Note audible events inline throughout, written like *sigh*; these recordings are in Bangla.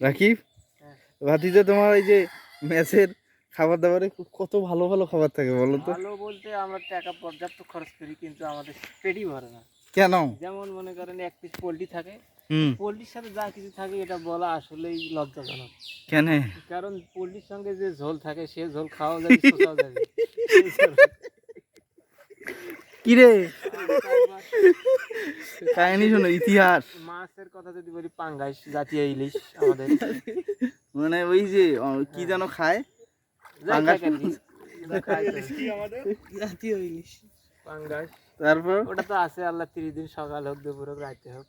রাকিব। ভাতিজা তোমার এই যে মেসের খাবার দাবারে কত ভালো ভালো খাবার থাকে বলো তো? ভালো বলতে আমরা টাকা পর্যাপ্ত খরচ করি কিন্তু আমাদের পেটই ভরে না। কেন? যেমন মনে করেন এক পিস পোলট্রি থাকে হুম। পোলট্রির সাথে যা কিছু থাকে এটা বলা আসলেই লজ্জাজনক। কেন? কারণ পোলট্রির সঙ্গে যে ঝোল থাকে সে ঝোল খাওয়া যায় শোষাও যাবে কিরে? *laughs* কাহিনী শোনো ইতিহাস। মাছের কথা যদি বলি পাঙ্গাস জাতীয় ইলিশ আমাদের। মানে ওই যে কি যেন খায়? পাঙ্গাস। জাতীয় ইলিশ। পাঙ্গাস। তারপর? ওটা তো আছে আল্লাহ তিরিশ দিন সকাল হোক দুপুর হোক রাতে হোক।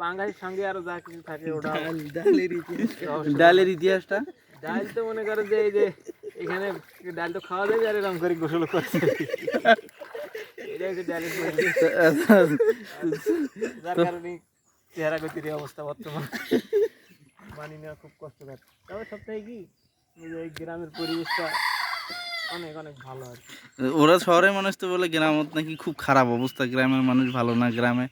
পাঙ্গাসের সঙ্গে আরও যা কিছু থাকে ওটা ডালের ইতিহাস। ডালের ইতিহাসটা? ডাল তো মনে করো যে এই যে এখানে ডাল তো খাওয়া যায় আর এরকম করে গোসল করছে এটা হচ্ছে ডালের পরিচয়। *laughs* যার কারণে চেহারা গতির অবস্থা বর্তমান। মানি নেওয়া খুব কষ্টকর। তবে সপ্তাহে কি? এই গ্রামের পরিবেশটা অনেক অনেক ভালো আর ওরা শহরের মানুষ তো বলে গ্রামত নাকি খুব খারাপ অবস্থা। গ্রামের মানুষ ভালো না গ্রামে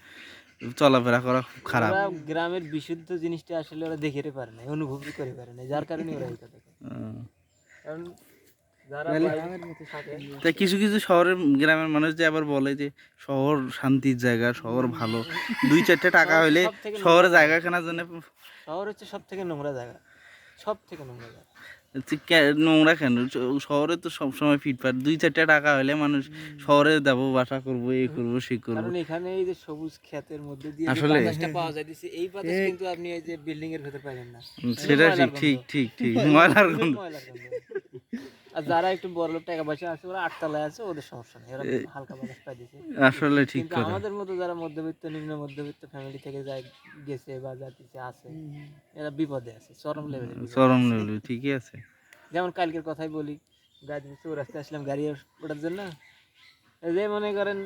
চলাফেরা করা খুব খারাপ। গ্রামের বিশুদ্ধ জিনিসটা আসলে ওরা দেখতে পারে না অনুভব করে পারে না যার কারণে ওরা কয়। আহ, কারণ যারা গ্রামের মধ্যে থাকে। তা কিছু কিছু শহরের গ্রামের মানুষ যে আবার বলে যে শহর শান্তির জায়গা শহর ভালো। দুই চারটে টাকা হইলে শহরে জায়গা। কেনার জন্য শহর হচ্ছে সব থেকে নোংরা জায়গা। সব থেকে নোংরা জায়গা। হচ্ছে নোংরা কেন? শহরে তো সবসময় ফিটফাট। দুই চারটে টাকা হলে মানুষ শহরে যাব বাসা করব এই করব সে করব। কারণ এখানে এই যে সবুজ ক্ষেতের মধ্যে দিয়ে আসলে? পাওয়া যাইতেছে এই বাতাস কিন্তু আপনি এই যে বিল্ডিং এর ভেতর পাবেন না। সেটা ঠিক ঠিক ঠিক ঠিক ময়লার গন্ধ। আর যারা একটু বড় লোক টাকা পয়সা আছে ওরা আটতলায় আছে ওদের সমস্যা নেই ওরা হালকা বাতাস পাই দিছে। আসলে ঠিক কিন্তু কথা। আমাদের মতো যারা মধ্যবিত্ত নিম্ন মধ্যবিত্ত ফ্যামিলি থেকে যায় গেছে বা যাতিছে আছে এরা বিপদে আছে চরম লেভেলে চরম লেভেল ঠিকই আছে। যেমন কালকের কথাই বলি গাড়ি চৌরাস্তায় আসলাম গাড়ি ওঠার জন্য। এই যে মনে করেন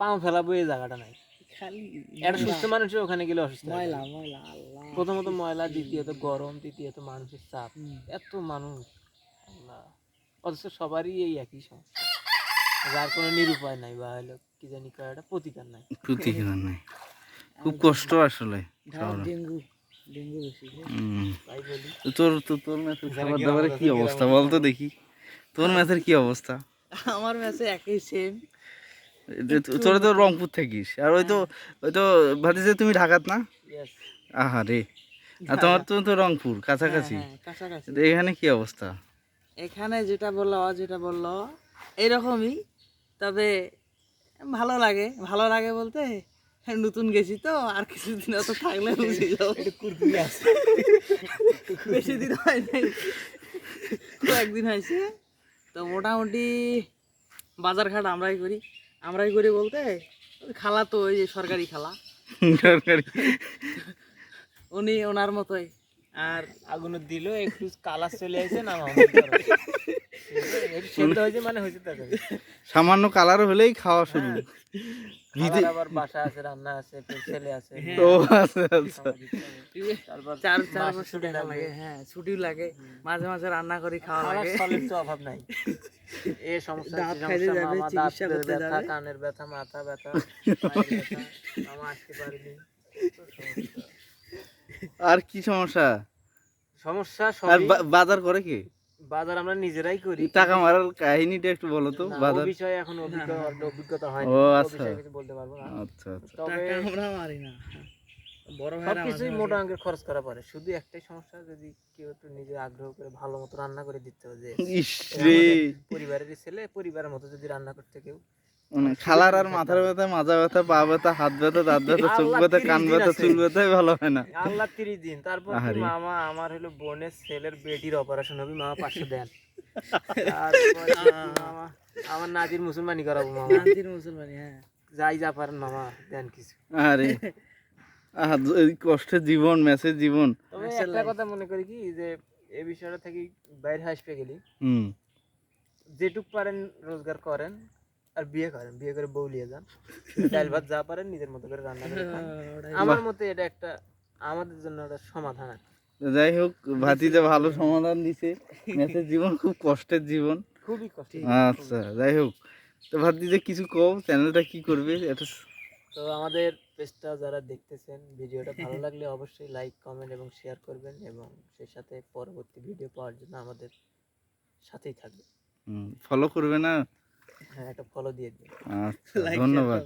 পাও ফেলাবো এই জায়গাটা নাই। একটা সুস্থ মানুষের ওখানে গেলে অসুস্থ ময়লা ময়লা প্রথমত ময়লা দ্বিতীয়ত গরম তৃতীয়ত মানুষের চাপ। এত মানুষ আল্লাহ। অথচ সবারই এই একই সমস্যা। যার কোনো নিরুপায় নাই বা হলো কি জানি কয় একটা প্রতিকার নাই। প্রতিকার নাই। খুব কষ্ট আসলে ডেঙ্গু ডেঙ্গু বেশি হুম। তাই বলি। তোর তো তোর ম্যাথের খাবার দাবারের কি অবস্থা বল তো দেখি। তোর ম্যাথের কি অবস্থা? আমার ম্যাচে একই সেম তোরা তো রংপুর থাকিস। আর ওই তো ওই তো ভাতিজে তুমি ঢাকাত না? আহা রে আর তোমার তো তো রংপুর কাছাকাছি। হ্যাঁ এখানে কি অবস্থা? এখানে যেটা বলল যেটা বলল এরকমই। তবে ভালো লাগে ভালো লাগে বলতে নতুন গেছি তো আর কিছুদিন অত থাকলে বুঝে বেশি দিন হয় নাই। কয়েকদিন হয়েছে। তো মোটামুটি বাজার ঘাট আমরাই করি। আমরাই করি বলতে খালা তো ওই যে সরকারি খালা। সরকারি। উনি ওনার মতোই। আর আগুন দিল একটু কালার চলে আসে না একটু সেদ্ধ হয়েছে মানে হয়েছে তাকে সামান্য কালার হলেই খাওয়া শুরু। খাবার আবার বাসা আছে রান্না আছে ছেলে আছে। ও আচ্ছা আচ্ছা। তারপর চার চার ছুটি লাগে হ্যাঁ ছুটিও লাগে। মাঝে মাঝে রান্না করি খাওয়া খাবার লাগে। ফলের তো অভাব নাই। এ সমস্যা চিকিৎসা করতে ব্যথা কানের ব্যথা মাথা ব্যথা *laughs* আসতে পারিনি। আর কি সমস্যা? সমস্যা আর বাজার করে কি? বাজার আমরা নিজেরাই করি। টাকা মারার কাহিনীটা একটু বলো তো বাজার। বিষয়ে এখন অভিজ্ঞতা হয়নি। ও, আচ্ছা। বলতে পারব না। আচ্ছা আচ্ছা। টাকা আমরা মারি না। বড় সবকিছুই মোটা অঙ্কের খরচ করা পড়ে। শুধু একটাই সমস্যা যদি কেউ একটু নিজে আগ্রহ করে ভালো মতো রান্না করে দিতে হবে যে পরিবারের ছেলে পরিবারের মতো যদি রান্না করতে কেউ মানে খালার আর মাথার ব্যথা মাজা ব্যথা পা ব্যথা হাত ব্যথা দাঁত ব্যথা চোখ ব্যথা কান ব্যথা চুল ব্যথাই ভালো হয় না। আল্লাহ তিরিশ দিন। তারপর মামা আমার হলো বোনের ছেলের বেটির অপারেশন হবে মামা পাঁচশো দেন। *laughs* মামা আমার নাতির মুসলমানি করাবো মামা। শান্তির মুসলমানি হ্যাঁ। যাই যা পারেন মামা দেন কিছু। আরে এই কষ্টের জীবন ম্যাচের জীবন। তবে একটা কথা মনে করি কি যে এই বিষয়টা থেকে বাইরে হাসপে গেলি। হুম। যেটুক পারেন রোজগার করেন। আর বিয়ে করেন বিয়ে করে বউ নিয়ে যান। ডাল ভাত যা পারেন নিজের মতো করে রান্না করে খান। আমার মতে এটা একটা আমাদের জন্য একটা সমাধান যাই হোক ভাতিজা ভালো সমাধান দিছে। ম্যাচের জীবন খুব কষ্টের জীবন। খুবই কষ্ট আচ্ছা যাই হোক। তো ভাতিজা কিছু কও চ্যানেলটা কি করবে? এটা তো আমাদের পেজটা যারা দেখতেছেন ভিডিওটা ভালো লাগলে অবশ্যই লাইক কমেন্ট এবং শেয়ার করবেন এবং সেই সাথে পরবর্তী ভিডিও পাওয়ার জন্য আমাদের সাথেই থাকবে ফলো করবে না? হ্যাঁ একটা ফলো দিয়ে দিন আচ্ছা ধন্যবাদ.